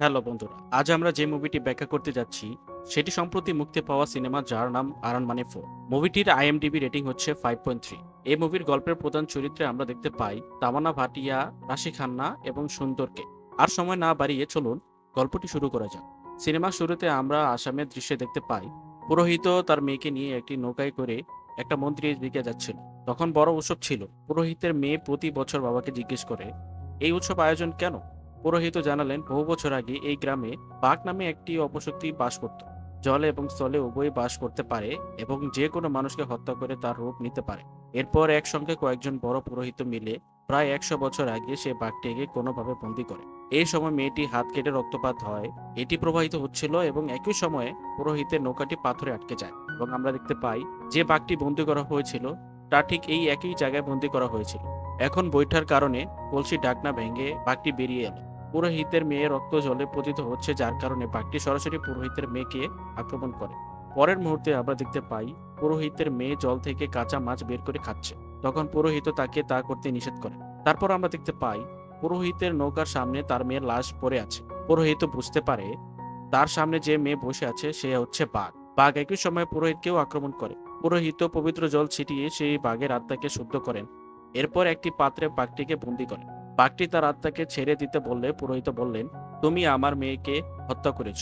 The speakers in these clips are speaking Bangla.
হ্যালো বন্ধুরা, আজ আমরা যে মুভিটি ব্যাখ্যা করতে যাচ্ছি, সেটি সম্প্রতি মুক্তি পাওয়া সিনেমা যার নাম আরান মানে ফোর মুভিটির আইএমডিবি রেটিং হচ্ছে ফাইভ পয়েন্ট থ্রি এই মুভির গল্পের প্রধান চরিত্রে আমরা দেখতে পাই তামানা ভাটিয়া, রাশি খান্না এবং সুন্দরকে। আর সময় না বাড়িয়ে চলুন গল্পটি শুরু করা যাক। সিনেমার শুরুতে আমরা আসামের দৃশ্যে দেখতে পাই, পুরোহিত তার মেয়েকে নিয়ে একটি নৌকায় করে একটা মন্ত্রীর দিকে যাচ্ছিল। তখন বড় উৎসব ছিল। পুরোহিতের মেয়ে প্রতি বছর বাবাকে জিজ্ঞেস করে, এই উৎসব আয়োজন কেন? পুরোহিত জানালেন, বহু বছর আগে এই গ্রামে বাঘ নামে একটি অপশক্তি বাস করত। জলে এবং স্থলে উভয় বাস করতে পারে এবং যে কোনো মানুষকে হত্যা করে তার রূপ নিতে পারে। এরপর একসঙ্গে কয়েকজন বড় পুরোহিত মিলে প্রায় একশো বছর আগে সে বাঘটিকে কোনোভাবে বন্দি করে। এই সময় মেয়েটি হাত কেটে রক্তপাত হয়, এটি প্রবাহিত হচ্ছিল এবং একই সময়ে পুরোহিতের নৌকাটি পাথরে আটকে যায় এবং আমরা দেখতে পাই যে বাঘটি বন্দি করা হয়েছিল, তা ঠিক এই একই জায়গায় বন্দি করা হয়েছিল। এখন বৈঠার কারণে কলসি ডাকনা ভেঙে বাঘটি বেরিয়ে এলো। পুরোহিতের মেয়ে রক্ত জলে পতিত হচ্ছে, যার কারণে বাঘটি সরাসরি পুরোহিতের মেয়েকে আক্রমণ করে। পরের মুহূর্তে আমরা দেখতে পাই, পুরোহিতের মেয়ে জল থেকে কাঁচা মাছ বের করে খাচ্ছে। তখন পুরোহিত তাকে তা করতে নিষেধ করে। তারপর আমরা দেখতে পাই, পুরোহিতের নৌকার সামনে তার মেয়ের লাশ পড়ে আছে। পুরোহিত বুঝতে পারে, তার সামনে যে মেয়ে বসে আছে, সে হচ্ছে বাঘ। বাঘ একই সময় পুরোহিতকেও আক্রমণ করে। পুরোহিত পবিত্র জল ছিটিয়ে সেই বাঘের আত্মাকে শুদ্ধ করেন। এরপর একটি পাত্রে বাঘটিকে বন্দি করেন বাঘটি তার আত্মাকে ছেড়ে দিতে বললে, পুরোহিত বললেন, তুমি আমার মেয়েকে হত্যা করেছ।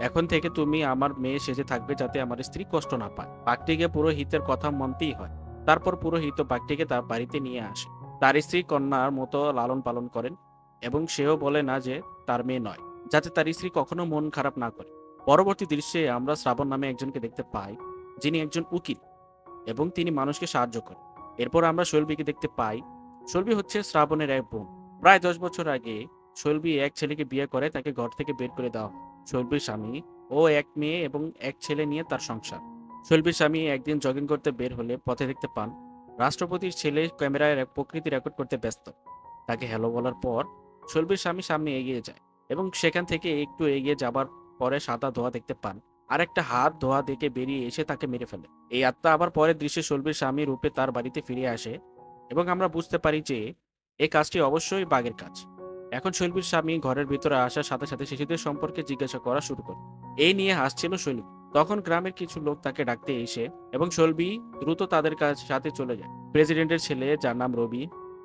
এখন থেকে তুমি আমার মেয়ে সেজে থাকবে যাতে আমার স্ত্রী কষ্ট না পায়। বাঘটিকে পুরোহিতের কথা মানতেই হয়। তারপর পুরোহিত বাঘটিকে তার বাড়িতে নিয়ে আসে। তার স্ত্রী কন্যার মতো লালন পালন করেন এবং সেও বলে না যে তার মেয়ে নয়, যাতে তার স্ত্রী কখনো মন খারাপ না করে। পরবর্তী দৃশ্যে আমরা শ্রাবণ নামে একজনকে দেখতে পাই, যিনি একজন উকিল এবং তিনি মানুষকে সাহায্য করেন। এরপর আমরা শৈলবীকে দেখতে পাই। শৈলবী হচ্ছে শ্রাবণের এক বোন। প্রায় দশ বছর আগে শৈলবী এক ছেলেকে বিয়ে করে তাকে ঘর থেকে বের করে দেওয়া শৈলবীর স্বামী ও এক মেয়ে এবং এক ছেলে নিয়ে তার সংসার। শৈলবীর স্বামী একদিন জগিং করতে বের হলে পথে দেখতে পান, রাষ্ট্রপতির ছেলে ক্যামেরায় প্রকৃতি রেকর্ড করতে ব্যস্ত। তাকে হ্যালো বলার পর শৈলবীর স্বামী সামনে এগিয়ে যায় এবং সেখান থেকে একটু এগিয়ে যাবার পরে সাদা ধোয়া দেখতে পান। আর একটা হাত ধোয়া দেখে বেরিয়ে এসে তাকে মেরে ফেলে। এই আত্মা আবার পরের দৃশ্যে শৈলবীর স্বামী রূপে তার বাড়িতে ফিরে আসে এবং আমরা বুঝতে পারি যে এই কাজটি অবশ্যই বাঘের কাজ। এখন শৈলবীর স্বামী ঘরের ভিতরে আসার সাথে সাথে শিশুদের সম্পর্কে জিজ্ঞাসা করা শুরু করে এই নিয়ে হাসছিল শৈলবী। তখন গ্রামের কিছু লোক তাকে ডাকতে এসে এবং শৈলবী দ্রুত তাদের কাছ সাথে চলে যায়। প্রেসিডেন্টের ছেলে, যার নাম রবি,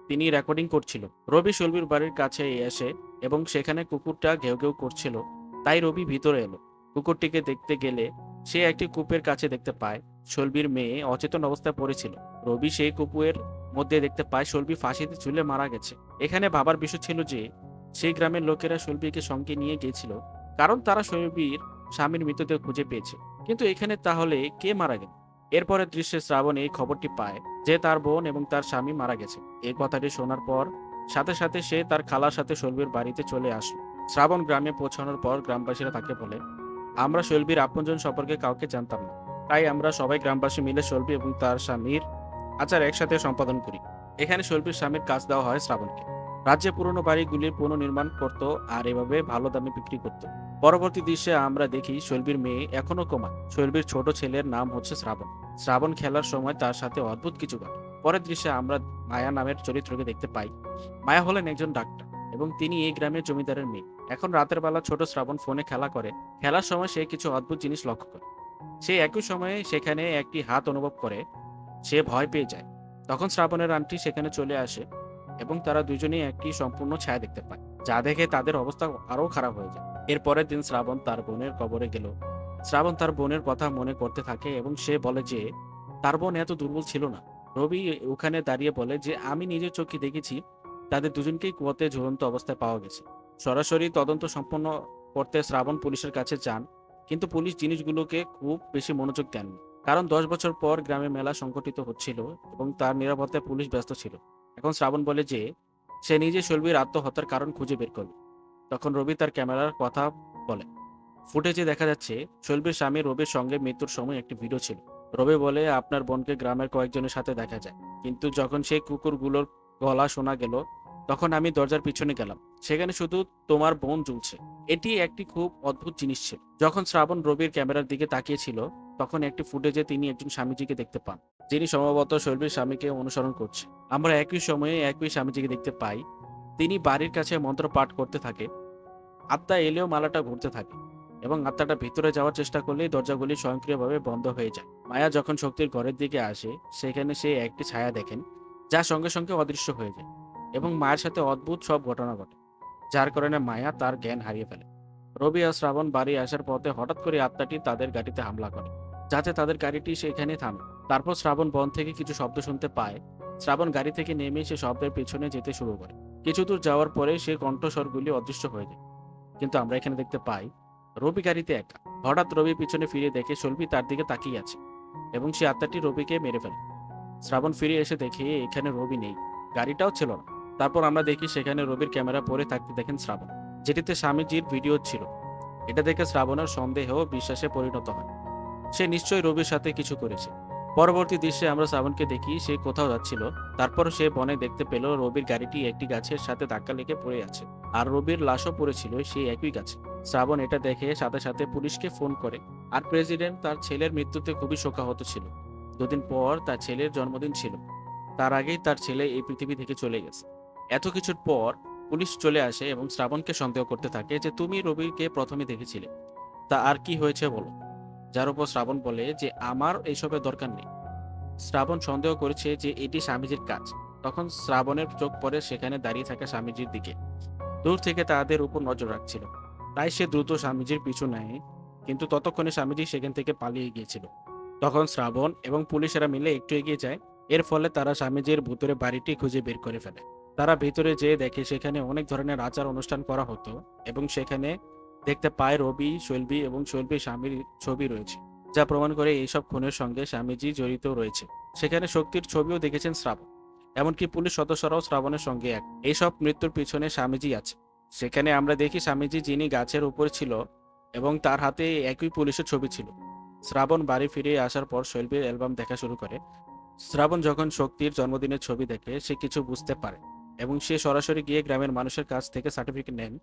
তিনি রেকর্ডিং করছিল। রবি শৈলবীর বাড়ির কাছে এসে এবং সেখানে কুকুরটা ঘেউ ঘেউ করছিল, তাই রবি ভিতরে এলো। কুকুরটিকে দেখতে গেলে সে একটি কূপের কাছে দেখতে পায়, শৈলবীর মেয়ে অচেতন অবস্থায় পড়েছিল। রবি সেই কুকুরের মধ্যে দেখতে পায় শৈলবী ফাঁসিতে ঝুলে মারা গেছে। এখানে ভাবার বিষয় ছিল যে, সেই গ্রামের লোকেরা শৈলবীকে সঙ্গে নিয়ে গিয়েছিল, কারণ তারা শৈলবীর স্বামীর মৃতদেহ খুঁজে পেয়েছে। কিন্তু এখানে তাহলে কে মারা গেল? এরপরের দৃশ্যে শ্রাবণ এই খবরটি পায় যে, তার বোন এবং তার স্বামী মারা গেছে। এই কথাটি শোনার পর, সাথে সাথে সে তার খালার সাথে শৈলবীর বাড়িতে চলে আসলো। শ্রাবণ গ্রামে পৌঁছানোর পর গ্রামবাসীরা তাকে বলে, আমরা শৈলবীর আপনজন সম্পর্কে কাউকে জানতাম না। তাই আমরা সবাই গ্রামবাসী মিলে শৈলবী এবং তার স্বামীর আচার একসাথে সম্পাদন করি। এখানে শৈলবীর স্বামীর কাজ দেওয়া হয় শ্রাবণকে। রাজ্যে পুরনো বাড়িগুলির পুনর্নির্মাণ করত আর এভাবে ভালো দামে বিক্রি করত। পরবর্তী দৃশ্যে আমরা দেখি শৈলবীর মেয়ে এখনও কমা শৈলবীর ছোট ছেলের নাম হচ্ছে শ্রাবণ। শ্রাবণ খেলার সময় তার সাথে অদ্ভুত কিছু ঘটে। পরের দৃশ্যে আমরা মায়া নামের চরিত্রকে দেখতে পাই। মায়া হলেন একজন ডাক্তার এবং তিনি এই গ্রামের জমিদারের মেয়ে। এখন রাতের বেলা ছোট শ্রাবণ ফোনে খেলা করে। খেলার সময় সে কিছু অদ্ভুত জিনিস লক্ষ্য করে। সে একই সময়ে সেখানে একটি হাত অনুভব করে। সে ভয় পেয়ে যায়। তখন শ্রাবণের আন্টি সেখানে চলে আসে এবং তারা দুজনেই একটি সম্পূর্ণ ছায়া দেখতে পায়। যা দেখে তাদের অবস্থা আরও খারাপ হয়ে যায়। এর পরের দিন শ্রাবণ তার বোনের কবরে গেল। শ্রাবণ তার বোনের কথা মনে করতে থাকে এবং সে বলে যে, তার বোন এত দুর্বল ছিল না। রবি ওখানে দাঁড়িয়ে বলে যে, আমি নিজের চোখে দেখেছি, তাদের দুজনকেই কুয়াতে ঝুলন্ত অবস্থায় পাওয়া গেছে। সরাসরি তদন্ত সম্পন্ন করতে শ্রাবণ পুলিশের কাছে যান, কিন্তু পুলিশ জিনিসগুলোকে খুব বেশি মনোযোগ দেননি। কারণ দশ বছর পর গ্রামে মেলা সংগঠিত হচ্ছিল এবং তার নিরাপত্তায় পুলিশ ব্যস্ত ছিল। এখন শ্রাবণ বলে যে, সে নিজে শৈলবীর আত্মহত্যার কারণ খুঁজে বের করবে তখন রবি তার ক্যামেরার কথা বলে। ফুটেজে দেখা যাচ্ছে, শৈলবীর স্বামী রবির সঙ্গে মৃত্যুর সময় একটি ভিডিও ছিল। রবি বলে, আপনার বোনকে গ্রামের কয়েকজনের সাথে দেখা যায়। কিন্তু যখন সেই কুকুরগুলোর গলা শোনা গেল, তখন আমি দরজার পিছনে গেলাম। সেখানে শুধু তোমার বোন ঝুলছে এটি একটি খুব অদ্ভুত জিনিস ছিল। যখন শ্রাবণ রবির ক্যামেরার দিকে তাকিয়েছিল তখন একটি ফুটেজে তিনি একজন স্বামীজিকে দেখতে পান, যিনি সম্ভবত শৈলবীর স্বামীকে অনুসরণ করছে। আমরা একই সময়ে একই স্বামীজিকে দেখতে পাই, তিনি বাড়ির কাছে মন্ত্র পাঠ করতে থাকে, আত্মা এলেও মালাটা ঘুরতে থাকে এবং আত্মাটা ভিতরে যাওয়ার চেষ্টা করলেই দরজাগুলি স্বয়ংক্রিয়ভাবে বন্ধ হয়ে যায়। মায়া যখন শক্তির ঘরের দিকে আসে, সেখানে সে একটি ছায়া দেখেন, যা সঙ্গে সঙ্গে অদৃশ্য হয়ে যায় এবং মায়ের সাথে অদ্ভুত সব ঘটনা ঘটে, যার কারণে মায়া তার জ্ঞান হারিয়ে ফেলে। রবি আর শ্রাবণ বাড়ি আসার পথে হঠাৎ করে আত্মাটি তাদের গাড়িতে হামলা করে। যাতে তাদের গাড়িটি সেখানে থামে। তারপর শ্রাবণ বন থেকে কিছু শব্দ শুনতে পায়। শ্রাবণ গাড়ি থেকে নেমে সে শব্দের পেছনে যেতে শুরু করে। কিছু দূর যাওয়ার পরে সে কণ্ঠস্বরগুলি অদৃশ্য হয়ে যায়। কিন্তু আমরা এখানে দেখতে পাই, রবি গাড়িতে একা। হঠাৎ রবি পিছনে ফিরে দেখে সলভি তার দিকে তাকিয়ে আছে এবং সে আত্মাটি রবিকে মেরে ফেলে। শ্রাবণ ফিরে এসে দেখে এখানে রবি নেই, গাড়িটাও ছিল না। তারপর আমরা দেখি সেখানে রবির ক্যামেরা পরে থাকতে দেখেন শ্রাবণ, যেটিতে স্বামীজির ভিডিও ছিল। এটা দেখে শ্রাবণের সন্দেহ বিশ্বাসে পরিণত হয়। সে নিশ্চয়ই রবির সাথে কিছু করেছে। পরবর্তী দৃশ্যে আমরা শ্রাবণকে দেখি, সে কোথাও যাচ্ছিল। তারপর সে বনে দেখতে পেল রবির গাড়িটি একটি গাছের সাথে ধাক্কা লেগে পড়ে আছে আর রবির লাশও পড়েছিল সেই একই গাছে। শ্রাবণ এটা দেখে সাথে সাথে পুলিশকে ফোন করে আর প্রেসিডেন্ট তার ছেলের মৃত্যুতে খুবই শোকাহত ছিল। দুদিন পর তার ছেলের জন্মদিন ছিল। তার আগেই তার ছেলে এই পৃথিবী থেকে চলে গেছে। এত কিছুর পর পুলিশ চলে আসে এবং শ্রাবণকে সন্দেহ করতে থাকে যে, তুমি রবিকে প্রথমে দেখেছিলে। তা আর কি হয়েছে বলো? যার উপর শ্রাবণ বলে যে আমার এইসবের দরকার নেই। শ্রাবণ সন্দেহ করেছে যে এটি স্বামীজির কাজ। তখন শ্রাবণের চোখ পড়ে সেখানে দাঁড়িয়ে থাকা স্বামীজির দিকে। দূর থেকে তাদের উপর নজর রাখছিল। তাই সে দ্রুত স্বামীজির পিছু নেয়, কিন্তু ততক্ষণে স্বামীজি সেখান থেকে পালিয়ে গিয়েছিল। তখন শ্রাবণ এবং পুলিশেরা মিলে একটু এগিয়ে যায়। এর ফলে তারা স্বামীজির ভুতুরে বাড়িটি খুঁজে বের করে ফেলে। তারা ভিতরে যেয়ে দেখে সেখানে অনেক ধরনের আচার অনুষ্ঠান করা হতো এবং সেখানে দেখতে পায় রবি, শৈলবি এবং শৈলবি স্বামীর ছবি রয়েছে, যা প্রমাণ করে এইসব খুনের সঙ্গে স্বামীজি জড়িত রয়েছে। সেখানে শক্তির ছবিও দেখেছেন শ্রাবণ, এমনকি পুলিশ সদস্যরাও শ্রাবণের সঙ্গে এক। এইসব মৃত্যুর পিছনে স্বামীজি আছে। সেখানে আমরা দেখি স্বামীজি যিনি গাছের উপর ছিল এবং তার হাতে একই পুলিশের ছবি ছিল। শ্রাবণ বাড়ি ফিরে আসার পর শৈলবীর অ্যালবাম দেখা শুরু করে। শ্রাবণ যখন শক্তির জন্মদিনের ছবি দেখে, সে কিছু বুঝতে পারে এবং সে সরাসরি গিয়ে গ্রামের মানুষের কাছ থেকে সার্টিফিকেট নেন।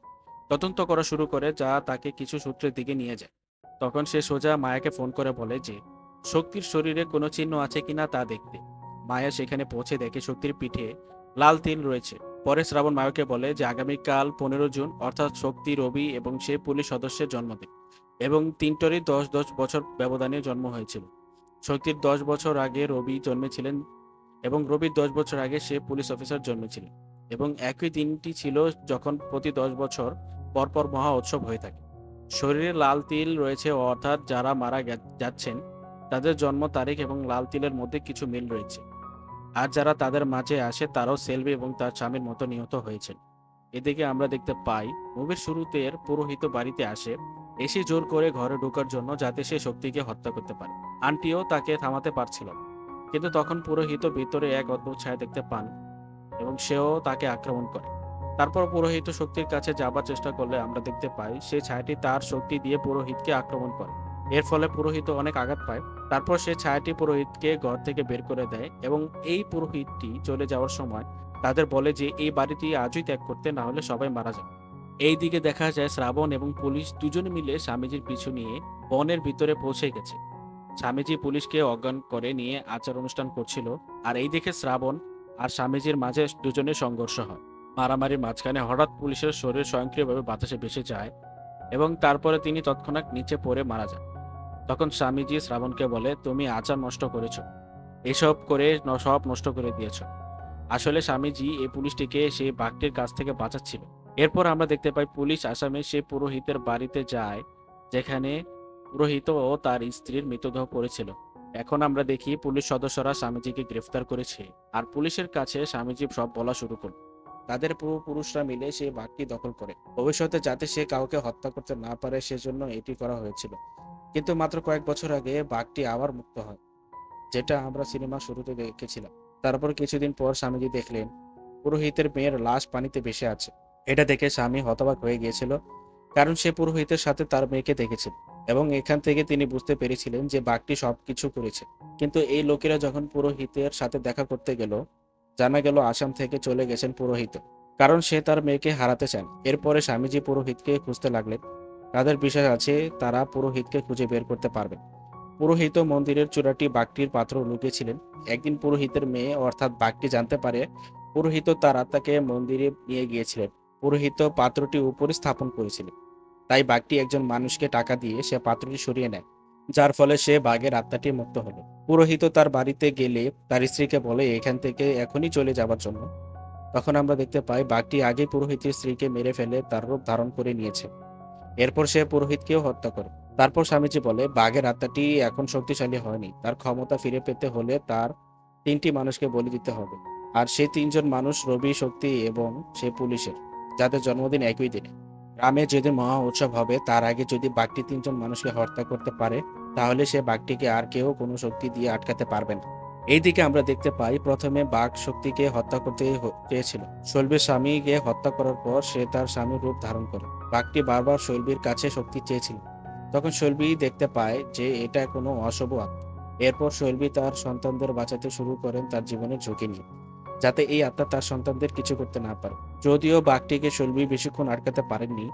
তদন্ত করা শুরু করে যা তাকে কিছু সূত্রের দিকে নিয়ে যায়। তখন সে সোজা মায়াকে ফোন করে বলে যে, শক্তির শরীরে কোনো চিহ্ন আছে কিনা তা দেখতে। মায়া সেখানে পৌঁছে দেখে শক্তির পিঠে লাল তিল রয়েছে। পরে শ্রাবণ মায়াকে বলে যে, আগামীকাল পনেরো জুন, অর্থাৎ শক্তি রবি এবং সে পুলিশ সদস্যের জন্মদিন এবং তিনটরই দশ দশ বছর ব্যবধানে জন্ম হয়েছিল। শক্তির দশ বছর আগে রবি জন্মেছিলেন এবং রবির দশ বছর আগে সে পুলিশ অফিসার জন্মেছিলেন এবং একই দিনটি ছিল যখন প্রতি দশ বছর পরপর মহা উৎসব হয়ে থাকে। শরীরে লাল তিল রয়েছে অর্থাৎ যারা মারা যাচ্ছেন, তাদের জন্ম তারিখ এবং লাল তিলের মধ্যে কিছু মিল রয়েছে। আর যারা তাদের মাঝে আসে, তারাও সেলভি এবং তার স্বামীর মতো নিহত হয়েছেন। এদিকে আমরা দেখতে পাই, মুভির শুরুতে পুরোহিত বাড়িতে আসে, এসে জোর করে ঘরে ঢোকার জন্য যাতে সে শক্তিকে হত্যা করতে পারে। আন্টিও তাকে থামাতে পারছিল কিন্তু তখন পুরোহিত ভিতরে এক অদ্ভুত ছায়া দেখতে পান এবং সেও তাকে আক্রমণ করে। তারপর পুরোহিত শক্তির কাছে যাবার চেষ্টা করলে আমরা দেখতে পাই সেই ছায়াটি তার শক্তি দিয়ে পুরোহিতকে আক্রমণ করে। এর ফলে পুরোহিত অনেক আঘাত পায়। তারপর সে ছায়াটি পুরোহিতকে ঘর থেকে বের করে দেয় এবং এই পুরোহিতটি চলে যাওয়ার সময় তাদের বলে যে, এই বাড়িটি আজই ত্যাগ করতে, না হলে সবাই মারা যাবে। এই দিকে দেখা যায় শ্রাবণ এবং পুলিশ দুজনে মিলে স্বামীজির পিছু নিয়ে বনের ভিতরে পৌঁছে গেছে। স্বামীজি পুলিশকে অজ্ঞান করে নিয়ে আচার অনুষ্ঠান করছিল। আর এই দিকে শ্রাবণ আর স্বামীজির মাঝে দুজনের সংঘর্ষ হয়। মারামারির মাঝখানে হঠাৎ পুলিশের শরীর স্বয়ংক্রিয়ভাবে বাতাসে ভেসে যায় এবং তারপরে তিনি তৎক্ষণাৎ নিচে পড়ে মারা যান। তখন স্বামীজি শ্রাবণকে বলে, তুমি আচার নষ্ট করেছ। এসব করে সব নষ্ট করে দিয়েছ। আসলে স্বামীজি এই পুলিশটিকে সেই বাঘটির কাছ থেকে বাঁচাচ্ছিল। এরপর আমরা দেখতে পাই পুলিশ আসামে সে পুরোহিতের বাড়িতে যায়, যেখানে পুরোহিত ও তার স্ত্রীর মৃতদেহ পড়েছিল। এখন আমরা দেখি পুলিশ সদস্যরা স্বামীজিকে গ্রেফতার করেছে। আর পুলিশের কাছে স্বামীজি সব বলা শুরু করল। তাদের পূর্বপুরুষরা মিলে সেই বাঘটি দখল করে। ভবিষ্যতে যাতে সে কাউকে হত্যা করতে না পারে, সেজন্য এটি করা হয়েছিল। কিন্তু মাত্র কয়েক বছর আগে বাঘটি আবার মুক্ত হয়, যেটা আমরা সিনেমা শুরুতে দেখেছিলাম। তারপর কিছুদিন পর স্বামীজি দেখলেন, পুরোহিতের মেয়ের লাশ পানিতে ভেসে আছে। এটা দেখে স্বামী হতবাক হয়ে গিয়েছিল, কারণ সে পুরোহিতের সাথে তার মেয়েকে দেখেছিল এবং এখান থেকে তিনি বুঝতে পেরেছিলেন যে বাঘটি সবকিছু করেছে। কিন্তু এই লোকেরা যখন পুরোহিতের সাথে দেখা করতে গেল জানা গেল আসাম থেকে চলে গেছেন পুরোহিত। কারণ সে তার মেয়েকে হারাতে চান। এরপরে স্বামীজি পুরোহিতকে খুঁজতে লাগলেন। তাদের বিশ্বাস আছে, তারা পুরোহিতকে খুঁজে বের করতে পারবে। পুরোহিত মন্দিরের চূড়াটি বাঘটির পাত্র লুকিয়েছিলেন। একদিন পুরোহিতের মেয়ে, অর্থাৎ বাঘটি জানতে পারে, পুরোহিত তার আত্মাকে মন্দিরে নিয়ে গিয়েছিলেন। পুরোহিত পাত্রটি উপরে স্থাপন করেছিলেন। তাই বাঘটি একজন মানুষকে টাকা দিয়ে সে পাত্রটি সরিয়ে নেয়। যার ফলে সে বাঘের আত্মাটি মুক্ত হলো। পুরোহিত তার বাড়িতে গেলে তার স্ত্রীকে বলে, এখান থেকে এখনই চলে যাবার জন্য। তখন আমরা দেখতে পাই, বাঘটি আগে পুরোহিতের স্ত্রীকে মেরে ফেলে তার রূপ ধারণ করে নিয়েছে। এরপর সে পুরোহিতকেও হত্যা করে। তারপর স্বামীজি বলে, বাঘের আত্মাটি এখন শক্তিশালী হয়নি। তার ক্ষমতা ফিরে পেতে হলে তার তিনটি মানুষকে বলি দিতে হবে। আর সেই তিনজন মানুষ রবি, শক্তি এবং সে পুলিশের, যাদের জন্মদিন একই দিনে। গ্রামে যদি মহা উৎসব হবে, তার আগে যদি বাঘটি তিনজন মানুষকে হত্যা করতে পারে, তাহলে সে বাঘটিকে আর কেউ কোনো শক্তি দিয়ে আটকাতে পারবে না। এইদিকে আমরা দেখতে পাই, প্রথমে বাঘ শক্তিকে হত্যা করতে চেয়েছিল। শৈলবীর স্বামীকে হত্যা করার পর সে তার স্বামীর রূপ ধারণ করে। বাঘটি বারবার শৈলবীর কাছে শক্তি চেয়েছিল। তখন শৈলবী দেখতে পায় যে এটা কোনো অশুভ আত্মা। এরপর শৈলবী তার সন্তানদের বাঁচাতে শুরু করেন তার জীবনের ঝুঁকি নিয়ে। যাতে এই আত্মা তার সন্তানদের কিছু করতে না পারে। যদিও বাঘটিকে শৈলবী বেশিক্ষণ আটকাতে পারেননি,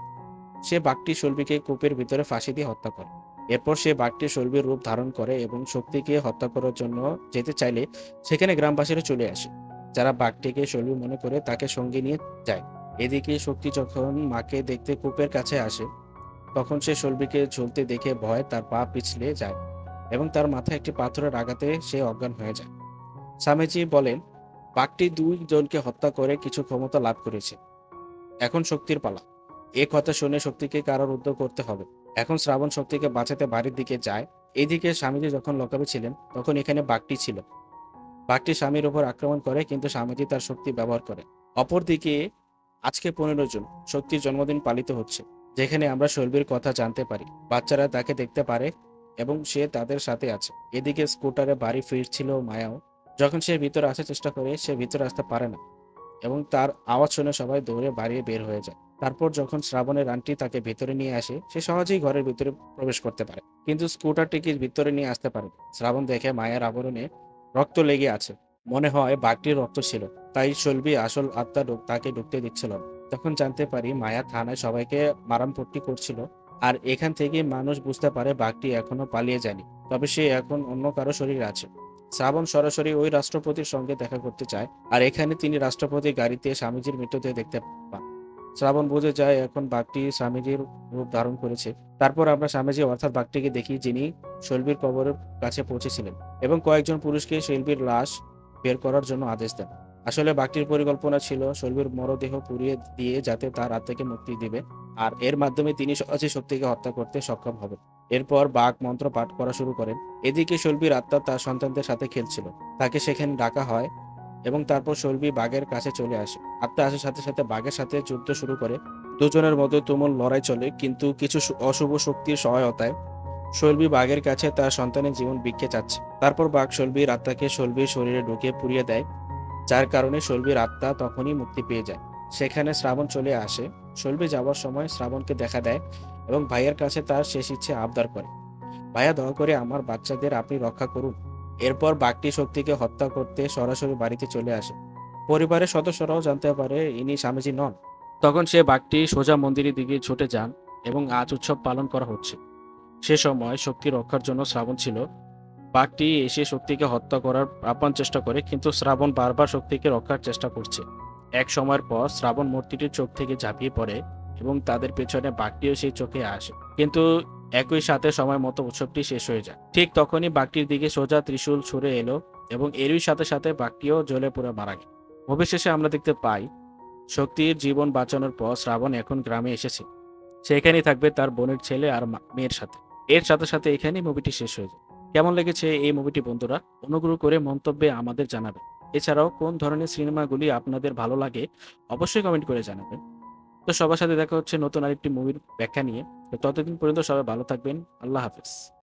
সে বাঘটি শৈলবীকে কূপের ভিতরে ফাঁসি দিয়ে হত্যা করে। এরপর সে বাঘটি শৈলবীর রূপ ধারণ করে এবং শক্তিকে হত্যা করার জন্য যেতে চাইলে সেখানে গ্রামবাসীরা চলে আসে, যারা বাঘটিকে শৈলবী মনে করে তাকে সঙ্গে নিয়ে যায়। এদিকে শক্তি যখন মাকে দেখতে কূপের কাছে আসে, তখন সে শৈলবীকে ঝুলতে দেখে ভয় তার পা পিছলে যায় এবং তার মাথায় একটি পাথরের আঘাতে সে অজ্ঞান হয়ে যায়। স্বামীজি বলেন বাঘটি দুই জনকে হত্যা করে কিছু ক্ষমতা লাভ করেছে। এখন শক্তির পালা। এ কথা শুনে শক্তিকে কারোর কারারুদ্ধ করতে হবে। এখন শ্রাবণ শক্তিকে বাঁচাতে বাড়ির দিকে যায়। এদিকে স্বামীজি যখন লকাবে ছিলেন, তখন এখানে বাঘটি ছিল। বাঘটি স্বামীর উপর আক্রমণ করে, কিন্তু স্বামীজি তার শক্তি ব্যবহার করে। অপরদিকে আজকে পনেরো জন, শক্তির জন্মদিন পালিত হচ্ছে, যেখানে আমরা শৈলবীর কথা জানতে পারি। বাচ্চারা তাকে দেখতে পারে এবং সে তাদের সাথে আছে। এদিকে স্কুটারে বাড়ি ফিরছিল মায়াও। যখন সে ভিতরে আসার চেষ্টা করে, সে ভিতরে আসতে পারে না এবং তার আওয়াজ শুনে সবাই দৌড়ে বাড়িয়ে বের হয়ে যায়। তারপর যখন শ্রাবণের আন্টি তাকে ভেতরে নিয়ে আসে, সে সহজেই ঘরের ভিতরে প্রবেশ করতে পারে। কিন্তু স্কুটারটিকে ভিতরে নিয়ে আসতে পারে শ্রাবণ দেখে মায়ের আবরণে রক্ত লেগে আছে। মনে হয় বাঘটির রক্ত ছিল। তাই শৈলবী আসল আত্মা তাকে ঢুকতে দিচ্ছিল। তখন জানতে পারি মায়া থানায় সবাইকে মারামপট্টি করছিল। আর এখান থেকে মানুষ বুঝতে পারে বাঘটি এখনও পালিয়ে যায়নি। তবে সে এখন অন্য কারও শরীরে আছে। শ্রাবণ সরাসরি ওই রাষ্ট্রপতির সঙ্গে দেখা করতে চায়, আর এখানে তিনি রাষ্ট্রপতি গাড়িতে স্বামীজির মৃতদেহ দেখতে পান। শ্রাবণ বুঝে যায় এখন বাঘটি স্বামীজির রূপ ধারণ করেছে। তারপর আমরা স্বামীজি অর্থাৎ বাঘটিকে দেখি যিনি শৈলবীর কবরের কাছে পৌঁছেছিলেন এবং কয়েকজন পুরুষকে শৈলবীর লাশ বের করার জন্য আদেশ দেন। আসলে বাঘটির পরিকল্পনা ছিল শৈলবীর মরদেহ পুড়িয়ে দিয়ে যাতে তার আত্মাকে মুক্তি দিবে, আর এর মাধ্যমে তিনি সহজে শক্তিকে হত্যা করতে সক্ষম হবেন। এরপর বাঘ মন্ত্র পাঠ করা শুরু করেন। এদিকে শৈলবীর আত্মা তার সন্তানদের সাথে খেলছিল। তাকে সেখানে ডাকা হয় এবং তারপর শৈলবী বাঘের কাছে চলে আসে। আত্মা আসার সাথে সাথে বাঘের সাথে যুদ্ধ শুরু করে। দুজনের মধ্যে তুমুল লড়াই চলে, কিন্তু কিছু অশুভ শক্তির সহায়তায় শৈলবী বাঘের কাছে তার সন্তানের জীবন ভিক্ষে চাচ্ছে। তারপর বাঘ শৈলবীর আত্মাকে শৈলবীর শরীরে ঢুকে পুড়িয়ে দেয়, যার কারণে শৈলবীর আত্মা তখনই মুক্তি পেয়ে যায়। সেখানে শ্রাবণ চলে আসে। শৈলবী যাওয়ার সময় শ্রাবণকে দেখা দেয় এবং ভাইয়ের কাছে তার শেষ ইচ্ছে আবদার করে। ভাইয়া দয়া করে আমার বাচ্চাদের আপনি রক্ষা করুন। এরপর বাঘটি শক্তিকে হত্যা করতে সরাসরি বাড়িতে চলে আসে। পরিবারের সদস্যরাও জানতে পারে ইনি স্বামীজি নন। তখন সে বাঘটি সোজা মন্দিরের দিকে ছুটে যান এবং আজ উৎসব পালন করা হচ্ছে। সে সময় শক্তি রক্ষার জন্য শ্রাবণ ছিল। বাঘটি এসে শক্তিকে হত্যা করার আপ্রাণ চেষ্টা করে, কিন্তু শ্রাবণ বারবার শক্তিকে রক্ষার চেষ্টা করছে। এক সময়ের পর শ্রাবণ মূর্তিটির চোখ থেকে ঝাঁপিয়ে পড়ে। এবং তাদের পেছনে বাঘটিও সেই চোখে আসে। কিন্তু একই সাথে সময় মতো উৎসবটি শেষ হয়ে যায়। ঠিক তখনই বাঘটির দিকে সোজা ত্রিশূল ছুঁড়ে এলো এবং এরই সাথে সাথে বাঘটিও জ্বলে পুরো মারা গেল। মুভি শেষে আমরা দেখতে পাই, শক্তির জীবন বাঁচানোর পর শ্রাবণ এখন গ্রামে এসেছে। সেখানেই থাকবে তার বোনের ছেলে আর মেয়ের সাথে। এর সাথে সাথে এখানেই মুভিটি শেষ হয়ে যায়। কেমন লেগেছে এই মুভিটি বন্ধুরা? অনুগ্রহ করে মন্তব্যে আমাদের জানাবেন। এছাড়াও কোন ধরনের সিনেমাগুলি আপনাদের ভালো লাগে, অবশ্যই কমেন্ট করে জানাবেন। তো সবার সাথে দেখা হচ্ছে নতুন আরেকটি মুভির ব্যাখ্যা নিয়ে। তো ততদিন পর্যন্ত সবাই ভালো থাকবেন। আল্লাহ হাফেজ।